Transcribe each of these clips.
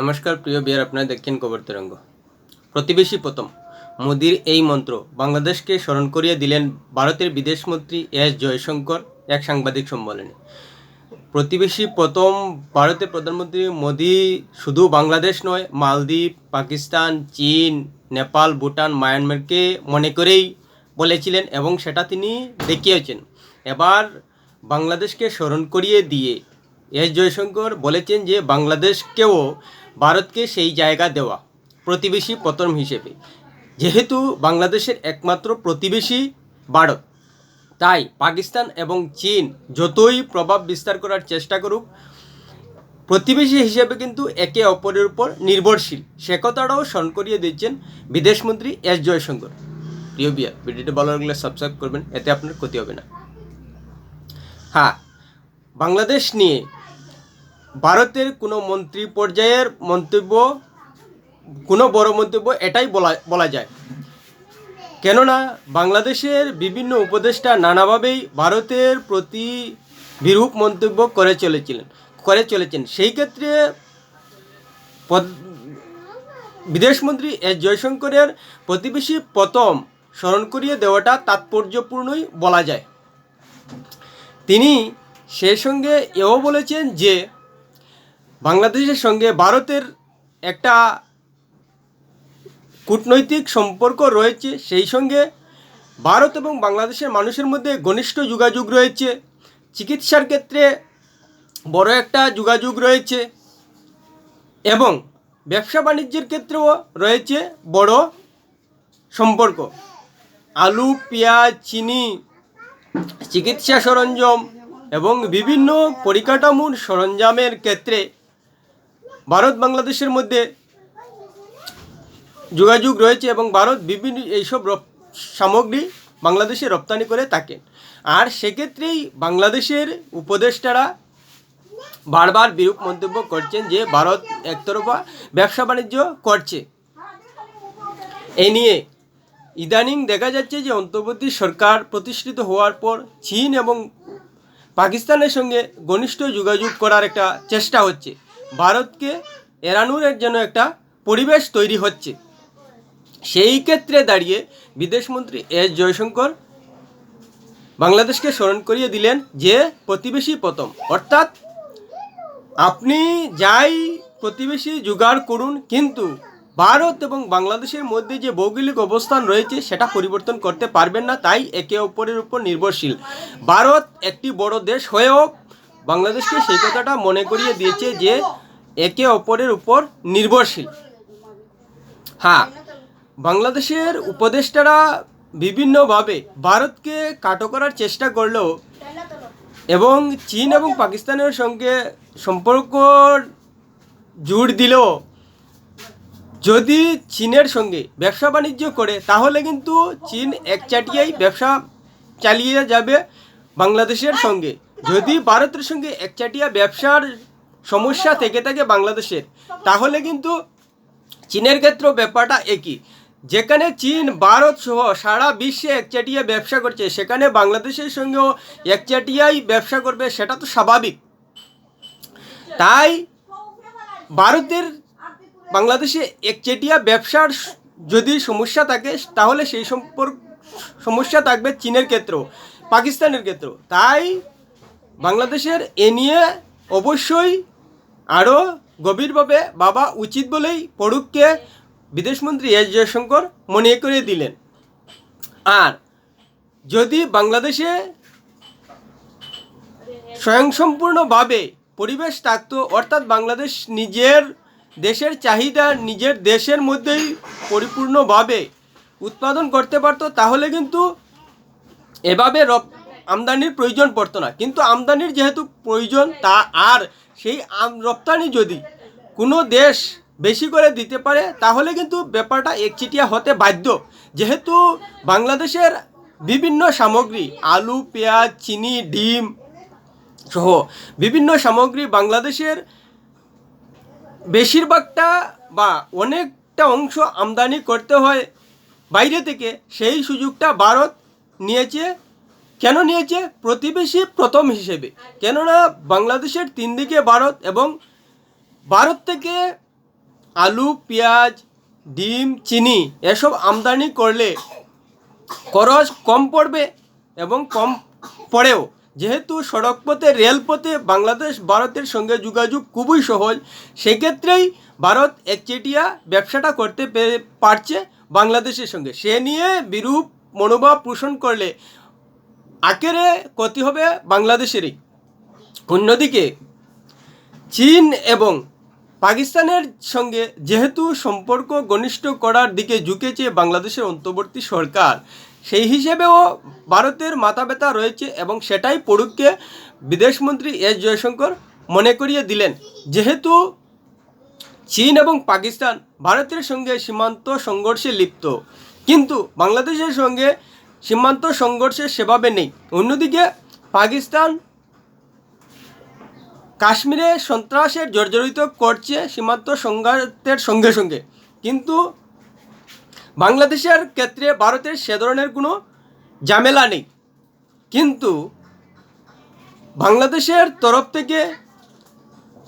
নমস্কার, প্রিয় বিয়ার আপনারা দেখছেন কবর তরঙ্গ। প্রতিবেশী প্রথম, মোদির এই মন্ত্র বাংলাদেশকে স্মরণ করিয়ে দিলেন ভারতের বিদেশমন্ত্রী এস জয়শঙ্কর এক সাংবাদিক সম্মেলনে। প্রতিবেশী প্রথম, ভারতের প্রধানমন্ত্রী মোদি শুধু বাংলাদেশ নয়, মালদ্বীপ, পাকিস্তান, চীন, নেপাল, ভুটান, মায়ানমারকে মনে করেই বলেছিলেন এবং সেটা তিনি দেখিয়েছেন। এবার বাংলাদেশকে স্মরণ করিয়ে দিয়ে এস জয়শঙ্কর বলেছেন যে বাংলাদেশকেও ভারতকে সেই জায়গা দেওয়া প্রতিবেশী প্রথম হিসেবে। যেহেতু বাংলাদেশের একমাত্র প্রতিবেশী ভারত, তাই পাকিস্তান এবং চীন যতই প্রভাব বিস্তার করার চেষ্টা করুক, প্রতিবেশী হিসেবে কিন্তু একে অপরের উপর নির্ভরশীল। সে কথাটাও স্মরণ করিয়ে দিচ্ছেন বিদেশমন্ত্রী এস জয়শঙ্কর। প্রিয় বিয়া ভিডিওটি ভালো লাগলে সাবস্ক্রাইব করবেন, এতে আপনার ক্ষতি হবে না। হ্যাঁ বাংলাদেশ নিয়ে ভারতের কোনো মন্ত্রী পর্যায়ের মন্তব্য, কোনো বড় মন্তব্য এটাই বলা বলা যায়। কেননা বাংলাদেশের বিভিন্ন উপদেষ্টা নানাভাবেই ভারতের প্রতি বিরূপ মন্তব্য করে চলেছিলেন, করে চলেছেন। সেই ক্ষেত্রে বিদেশমন্ত্রী এস জয়শঙ্করের প্রতিবেশী প্রথম স্মরণ করিয়ে দেওয়াটা তাৎপর্যপূর্ণই বলা যায়। তিনি সেই সঙ্গে এও বলেছেন যে বাংলাদেশের সঙ্গে ভারতের একটা কূটনৈতিক সম্পর্ক রয়েছে, সেই সঙ্গে ভারত এবং বাংলাদেশের মানুষের মধ্যে ঘনিষ্ঠ যোগাযোগ রয়েছে, চিকিৎসার ক্ষেত্রে বড় একটা যোগাযোগ রয়েছে এবং ব্যবসা বাণিজ্যের ক্ষেত্রেও রয়েছে বড় সম্পর্ক। আলু, পেঁয়াজ, চিনি, চিকিৎসা সরঞ্জাম এবং বিভিন্ন পরিকাঠামোর সরঞ্জামের ক্ষেত্রে ভারত বাংলাদেশের মধ্যে যোগাযোগ রয়েছে এবং ভারত বিভিন্ন এইসব সামগ্রী বাংলাদেশে রপ্তানি করে থাকেন আর সেক্ষেত্রেই বাংলাদেশের উপদেষ্টারা বারবার বিরূপ মন্তব্য করছেন যে ভারত একতরফা ব্যবসা বাণিজ্য করছে। এই নিয়ে ইদানিং দেখা যাচ্ছে যে অন্তর্বর্তী সরকার প্রতিষ্ঠিত হওয়ার পর চীন এবং পাকিস্তানের সঙ্গে ঘনিষ্ঠ যোগাযোগ করার একটা চেষ্টা হচ্ছে। ভারতকে এড়ানোর জন্য একটা পরিবেশ তৈরি হচ্ছে। সেই ক্ষেত্রে দাঁড়িয়ে বিদেশমন্ত্রী এস জয়শঙ্কর বাংলাদেশকে স্মরণ করিয়ে দিলেন যে প্রতিবেশী প্রথম। অর্থাৎ আপনি যাই প্রতিবেশী জোগাড় করুন, কিন্তু ভারত এবং বাংলাদেশের মধ্যে যে ভৌগোলিক অবস্থান রয়েছে, সেটা পরিবর্তন করতে পারবেন না, তাই একে অপরের উপর নির্ভরশীল। ভারত একটি বড় দেশ হয়েও বাংলাদেশকে সেই কথাটা মনে করিয়ে দিয়েছে যে একে অপরের উপর নির্ভরশীল। হ্যাঁ বাংলাদেশের উপদেষ্টারা বিভিন্নভাবে ভারতকে কাটো করার চেষ্টা করলেও এবং চীন এবং পাকিস্তানের সঙ্গে সম্পর্ক জোর দিলেও যদি চীনের সঙ্গে ব্যবসা বাণিজ্য করে, তাহলে কিন্তু চীন একচাটিয়াই ব্যবসা চালিয়ে যাবে বাংলাদেশের সঙ্গে। যদি ভারতের সঙ্গে একচাটিয়া ব্যবসার সমস্যা থেকে থাকে বাংলাদেশের, তাহলে কিন্তু চীনের ক্ষেত্রেও ব্যাপারটা একই। যেখানে চীন, ভারত সহ সারা বিশ্বে একচাটিয়া ব্যবসা করছে, সেখানে বাংলাদেশের সঙ্গেও একচাটিয়াই ব্যবসা করবে, সেটা তো স্বাভাবিক। তাই ভারতের বাংলাদেশে একচেটিয়া ব্যবসার যদি সমস্যা থাকে, তাহলে সেই সম্পর্ক, সমস্যা থাকবে চীনের ক্ষেত্রেও, পাকিস্তানের ক্ষেত্রেও। তাই বাংলাদেশের এ নিয়ে অবশ্যই আরও গভীরভাবে বাবা উচিত বলেই পড়ুককে বিদেশমন্ত্রী এস জয়শঙ্কর মনে করে দিলেন। আর যদি বাংলাদেশে স্বয়ংসম্পূর্ণভাবে পরিবেশ থাকতো, অর্থাৎ বাংলাদেশ নিজের দেশের চাহিদা নিজের দেশের মধ্যেই পরিপূর্ণভাবে উৎপাদন করতে পারতো, তাহলে কিন্তু এভাবে রপ, আমদানির প্রয়োজন পড়তো না। কিন্তু আমদানির যেহেতু প্রয়োজন, তা আর সেই রপ্তানি যদি কোনো দেশ বেশি করে দিতে পারে, তাহলে কিন্তু ব্যাপারটা একচিটিয়া হতে বাধ্য। যেহেতু বাংলাদেশের বিভিন্ন সামগ্রী, আলু, পেঁয়াজ, চিনি, ডিম সহ বিভিন্ন সামগ্রী বাংলাদেশের বেশিরভাগটা বা অনেকটা অংশ আমদানি করতে হয় বাইরে থেকে। সেই সুযোগটা ভারত নিয়েছে। কেন নিয়েছে? প্রতিবেশী প্রথম হিসেবে। কেননা বাংলাদেশের তিন দিকে ভারত এবং ভারত থেকে আলু, পেঁয়াজ, ডিম, চিনি এসব আমদানি করলে খরচ কম পড়বে এবং কম পড়েও। যেহেতু সড়কপথে, রেলপথে বাংলাদেশ ভারতের সঙ্গে যোগাযোগ খুবই সহজ, সেক্ষেত্রেই ভারত একচেটিয়া ব্যবসাটা করতে পারছে বাংলাদেশের সঙ্গে। সে নিয়ে বিরূপ মনোভাব পোষণ করলে আকেরে ক্ষতি হবে বাংলাদেশেরই। অন্যদিকে, চীন এবং পাকিস্তানের সঙ্গে যেহেতু সম্পর্ক ঘনিষ্ঠ করার দিকে ঝুঁকেছে বাংলাদেশের অন্তর্বর্তী সরকার সেই হিসেবেও ভারতের মাথা ব্যথা রয়েছে এবং সেটাই পড়ুককে বিদেশমন্ত্রী এস জয়শঙ্কর মনে করিয়ে দিলেন। যেহেতু চীন এবং পাকিস্তান ভারতের সঙ্গে সীমান্ত সংঘর্ষে লিপ্ত, কিন্তু বাংলাদেশের সঙ্গে সীমান্ত সংঘর্ষে সেভাবে নেই। অন্যদিকে পাকিস্তান কাশ্মীরে সন্ত্রাসের জর্জরিত করছে সীমান্ত সংঘাতের সঙ্গে সঙ্গে। কিন্তু বাংলাদেশের ক্ষেত্রে ভারতের সে ধরনের কোনো ঝামেলা নেই। কিন্তু বাংলাদেশের তরফ থেকে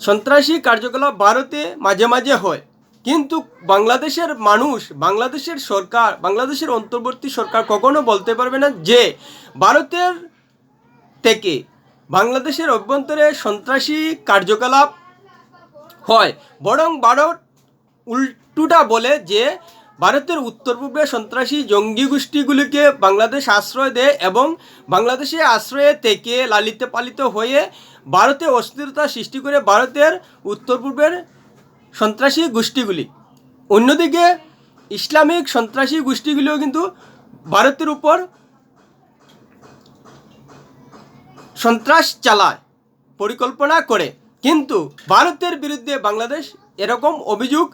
সন্ত্রাসী কার্যকলাপ ভারতে মাঝে মাঝে হয়। কিন্তু বাংলাদেশের মানুষ, বাংলাদেশের সরকার, বাংলাদেশের অন্তর্বর্তী সরকার কখনো বলতে পারবে না যে ভারতের থেকে বাংলাদেশের অভ্যন্তরে সন্ত্রাসী কার্যকলাপ হয়। বরং ভারত উল্টোটা বলে যে ভারতের উত্তর পূর্বে সন্ত্রাসী জঙ্গি গোষ্ঠীগুলিকে বাংলাদেশ আশ্রয় দেয় এবং বাংলাদেশে আশ্রয়ে থেকে লালিত পালিত হয়ে ভারতে অস্থিরতা সৃষ্টি করে ভারতের উত্তর পূর্বের সন্ত্রাসী গোষ্ঠীগুলি। অন্যদিকে, ইসলামিক সন্ত্রাসী গোষ্ঠীগুলিও কিন্তু ভারতের উপর সন্ত্রাস চালায়, পরিকল্পনা করে। কিন্তু ভারতের বিরুদ্ধে বাংলাদেশ এরকম অভিযোগ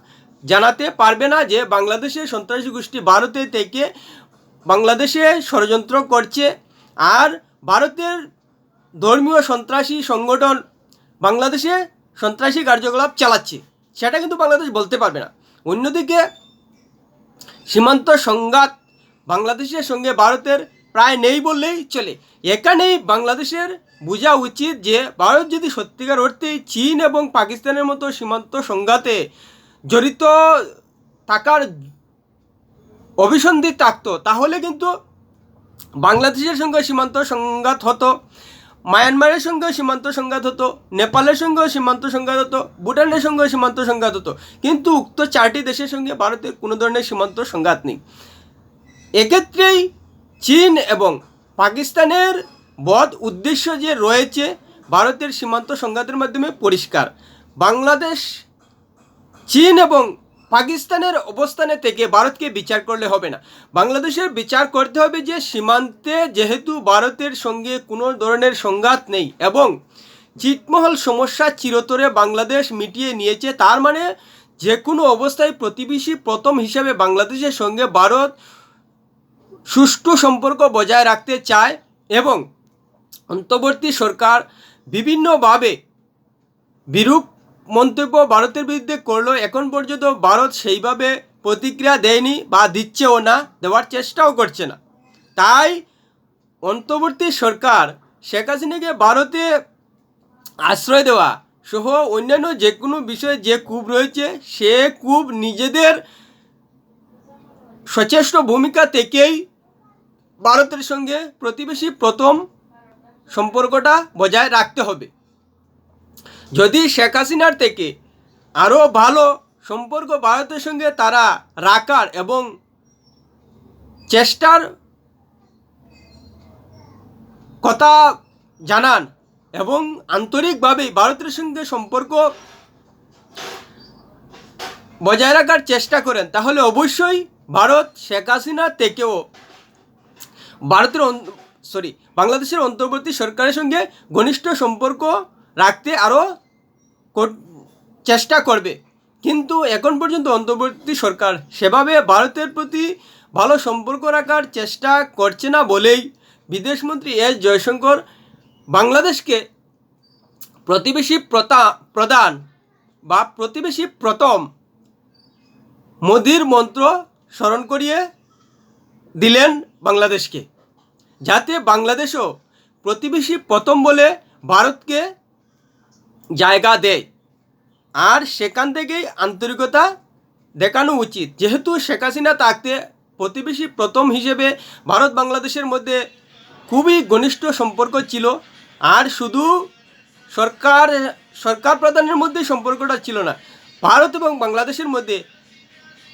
জানাতে পারবে না যে বাংলাদেশের সন্ত্রাসী গোষ্ঠী ভারতে থেকে বাংলাদেশে ষড়যন্ত্র করছে। আর ভারতের ধর্মীয় সন্ত্রাসী সংগঠন বাংলাদেশে সন্ত্রাসী কার্যকলাপ চালাচ্ছে। সেটা কিন্তু বাংলাদেশ বলতে পারবে না। অন্যদিকে সীমান্ত সংঘাত বাংলাদেশের সঙ্গে ভারতের প্রায় নেই বললেই চলে। এখানেই বাংলাদেশের বোঝা উচিত যে ভারত যদি সত্যিকার অর্থে চীন এবং পাকিস্তানের মতো সীমান্ত সংঘাতে জড়িত থাকার অভিসন্ধি থাকতো, তাহলে কিন্তু বাংলাদেশের সঙ্গে সীমান্ত সংঘাত হতো, মায়ানমারের সঙ্গে সীমান্ত সংঘাত হতো, নেপালের সঙ্গেও সীমান্ত সংঘাত হতো, ভুটানের সঙ্গে সীমান্ত সংঘাত হতো। কিন্তু উক্ত চারটি দেশের সঙ্গে ভারতের কোনো ধরনের সীমান্ত সংঘাত নেই। এক্ষেত্রেই চীন এবং পাকিস্তানের বদ উদ্দেশ্য যে রয়েছে, ভারতের সীমান্ত সংঘাতের মাধ্যমে পরিষ্কার। বাংলাদেশ চীন এবং পাকিস্তানের অবস্থানে থেকে ভারতকে বিচার করলে হবে না। বাংলাদেশের বিচার করতে হবে যে সীমান্তে যেহেতু ভারতের সঙ্গে কোনো ধরনের সংঘাত নেই এবং ছিটমহল সমস্যা চিরতরে বাংলাদেশ মিটিয়ে নিয়েছে, তার মানে যে কোনো অবস্থায় প্রতিবেশী প্রথম হিসাবে বাংলাদেশের সঙ্গে ভারত সুষ্ঠু সম্পর্ক বজায় রাখতে চায় এবং অন্তর্বর্তী সরকার বিভিন্নভাবে বিরূপ মন্তব্য ভারতের বিরুদ্ধে করল, এখন পর্যন্ত ভারত সেইভাবে প্রতিক্রিয়া দেয়নি বা দিচ্ছেও না, দেওয়ার চেষ্টাও করছে না। তাই অন্তর্বর্তী সরকার শেখ হাসিনাকে ভারতে আশ্রয় দেওয়া সহ অন্যান্য যে কোনো বিষয়ে যে কূপ রয়েছে, সে কূপ নিজেদের সচেষ্ট ভূমিকা থেকেই ভারতের সঙ্গে প্রতিবেশী প্রথম সম্পর্কটা বজায় রাখতে হবে। যদি শেখ হাসিনার থেকে আরও ভালো সম্পর্ক ভারতের সঙ্গে তারা রাখার এবং চেষ্টার কথা জানান এবং আন্তরিকভাবে ভারতের সঙ্গে সম্পর্ক বজায় রাখার চেষ্টা করেন, তাহলে অবশ্যই ভারত শেখ হাসিনা থেকেও ভারতের সরি বাংলাদেশের অন্তর্বর্তী সরকারের সঙ্গে ঘনিষ্ঠ সম্পর্ক রাখতে আরও চেষ্টা করবে। কিন্তু এখন পর্যন্ত অন্তর্বর্তী সরকার সেভাবে ভারতের প্রতি ভালো সম্পর্ক রাখার চেষ্টা করছে না বলেই বিদেশমন্ত্রী এস জয়শঙ্কর বাংলাদেশকে প্রতিবেশী প্রতা প্রদান বা প্রতিবেশী প্রথম মোদির মন্ত্র স্মরণ করিয়ে দিলেন বাংলাদেশকে। যাতে বাংলাদেশও প্রতিবেশী প্রথম বলে ভারতকে জায়গা দেয়। আর সেখান থেকেই আন্তরিকতা দেখানো উচিত। যেহেতু শেখ হাসিনা থাকতে প্রতিবেশী প্রথম হিসেবে ভারত বাংলাদেশের মধ্যে খুবই ঘনিষ্ঠ সম্পর্ক ছিল, আর শুধু সরকার সরকার প্রধানের মধ্যে সম্পর্কটা ছিল না। ভারত এবং বাংলাদেশের মধ্যে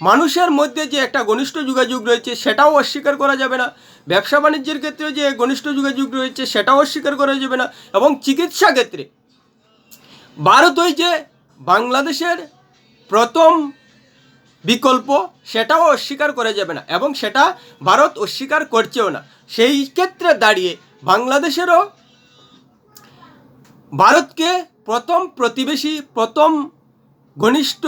মানুষের মধ্যে যে একটা ঘনিষ্ঠ যোগাযোগ রয়েছে, সেটাও অস্বীকার করা যাবে না। ব্যবসা বাণিজ্যের ক্ষেত্রে যে ঘনিষ্ঠ যোগাযোগ রয়েছে, সেটাও অস্বীকার করা যাবে না। এবং চিকিৎসা ক্ষেত্রে ভারত ওই যে বাংলাদেশের প্রথম বিকল্প, সেটাও অস্বীকার করা যাবে না এবং সেটা ভারত অস্বীকার করছেও না। সেই ক্ষেত্রে দাঁড়িয়ে বাংলাদেশেরও ভারতকে প্রথম প্রতিবেশী, প্রথম ঘনিষ্ঠ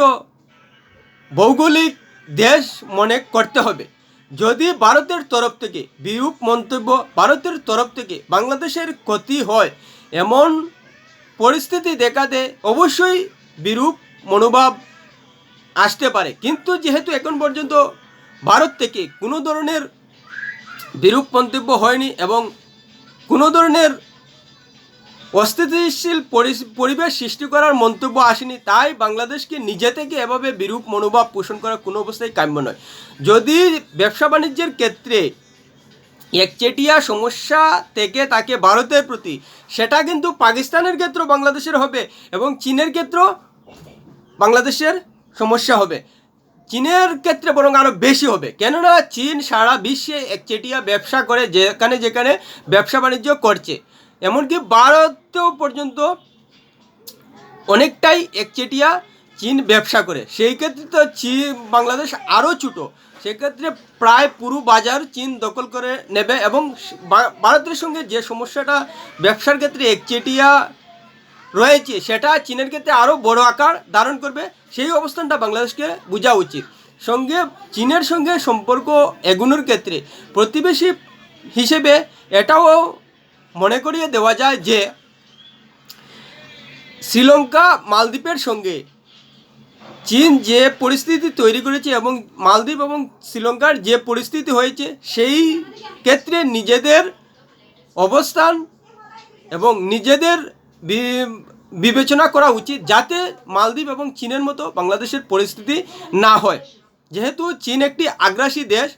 ভৌগোলিক দেশ মনে করতে হবে। যদি ভারতের তরফ থেকে বিরূপ মন্তব্য, ভারতের তরফ থেকে বাংলাদেশের ক্ষতি হয়, এমন পরিস্থিতি দেখাতে অবশ্যই বিরূপ মনোভাব আসতে পারে। কিন্তু যেহেতু এখন পর্যন্ত ভারত থেকে কোনো ধরনের বিরূপ মন্তব্য হয়নি এবং কোনো ধরনের অস্থিতিশীল পরি- পরিবেশ সৃষ্টি করার মন্তব্য আসেনি, তাই বাংলাদেশকে নিজে থেকে এভাবে বিরূপ মনোভাব পোষণ করা কোনো অবস্থায় কাম্য নয়। যদি ব্যবসা বাণিজ্যের ক্ষেত্রে একচেটিয়া সমস্যা থেকে তাকে ভারতের প্রতি। সেটা কিন্তু পাকিস্তানের ক্ষেত্র বাংলাদেশের হবে এবং চীনের ক্ষেত্র বাংলাদেশের সমস্যা হবে। চীনের ক্ষেত্রে বরং আরও বেশি হবে। কেননা চীন সারা বিশ্বে একচেটিয়া ব্যবসা করে যেখানে যেখানে ব্যবসা বাণিজ্য করছে। এমনকি ভারতেও পর্যন্ত অনেকটাই একচেটিয়া চীন ব্যবসা করে। সেই ক্ষেত্রে তো চীন, বাংলাদেশ আরও ছোটো। সেক্ষেত্রে প্রায় পুরো বাজার চীন দখল করে নেবে এবং ভারতের সঙ্গে যে সমস্যাটা ব্যবসার ক্ষেত্রে একচেটিয়া রয়েছে, সেটা চীনের ক্ষেত্রে আরও বড় আকার ধারণ করবে, সেই অবস্থানটা বাংলাদেশকে বোঝা উচিত। সঙ্গে চীনের সঙ্গে সম্পর্ক এগুনোর ক্ষেত্রে প্রতিবেশী হিসেবে এটাও মনে করিয়ে দেওয়া যায় যে শ্রীলঙ্কা মালদ্বীপের সঙ্গে চীন যে পরিস্থিতি তৈরি করেছে এবং মালদ্বীপ এবং শ্রীলঙ্কার যে পরিস্থিতি হয়েছে, সেই ক্ষেত্রে নিজেদের অবস্থান এবং নিজেদের বিবেচনা করা উচিত যাতে মালদ্বীপ এবং চীনের মতো বাংলাদেশের পরিস্থিতি না হয়। যেহেতু চীন একটি আগ্রাসী দেশ,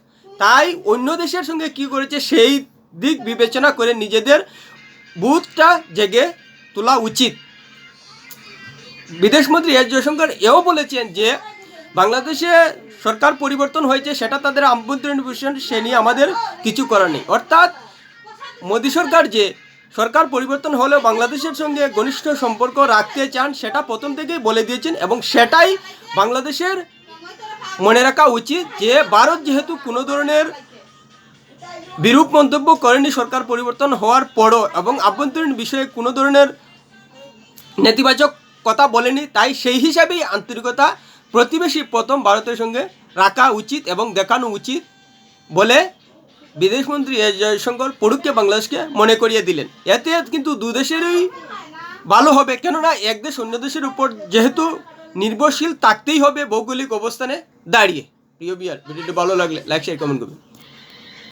তাই অন্য দেশের সঙ্গে কি করেছে, সেই দিক বিবেচনা করে নিজেদের বুথটা জেগে তোলা উচিত। বিদেশমন্ত্রী এস জয়শঙ্কর এও বলেছেন যে বাংলাদেশে সরকার পরিবর্তন হয়েছে, সেটা তাদের আভ্যন্তরীণ বিষয়, সে নিয়ে আমাদের কিছু করার নেই। অর্থাৎ মোদী সরকার যে সরকার পরিবর্তন হলেও বাংলাদেশের সঙ্গে ঘনিষ্ঠ সম্পর্ক রাখতে চান, সেটা প্রথম থেকেই বলে দিয়েছেন এবং সেটাই বাংলাদেশের মনে রাখা উচিত যে ভারত যেহেতু কোনো ধরনের বিরূপ মন্তব্য করেনি সরকার পরিবর্তন হওয়ার পরও এবং আভ্যন্তরীণ বিষয়ে কোনো ধরনের নেতিবাচক কথা বলেনি, তাই সেই হিসাবেই আন্তরিকতা প্রতিবেশী প্রথম ভারতের সঙ্গে রাখা উচিত এবং দেখানো উচিত বলে বিদেশমন্ত্রী এস জয়শঙ্কর পড়ুককে বাংলাদেশকে মনে করিয়ে দিলেন। এতে কিন্তু দু দেশেরই ভালো হবে, কেননা এক দেশ অন্য দেশের উপর যেহেতু নির্ভরশীল থাকতেই হবে ভৌগোলিক অবস্থানে দাঁড়িয়ে। প্রিয় বিয়ার ভিডিওটি ভালো লাগলে লাইক শেয়ার কমেন্ট করবেন।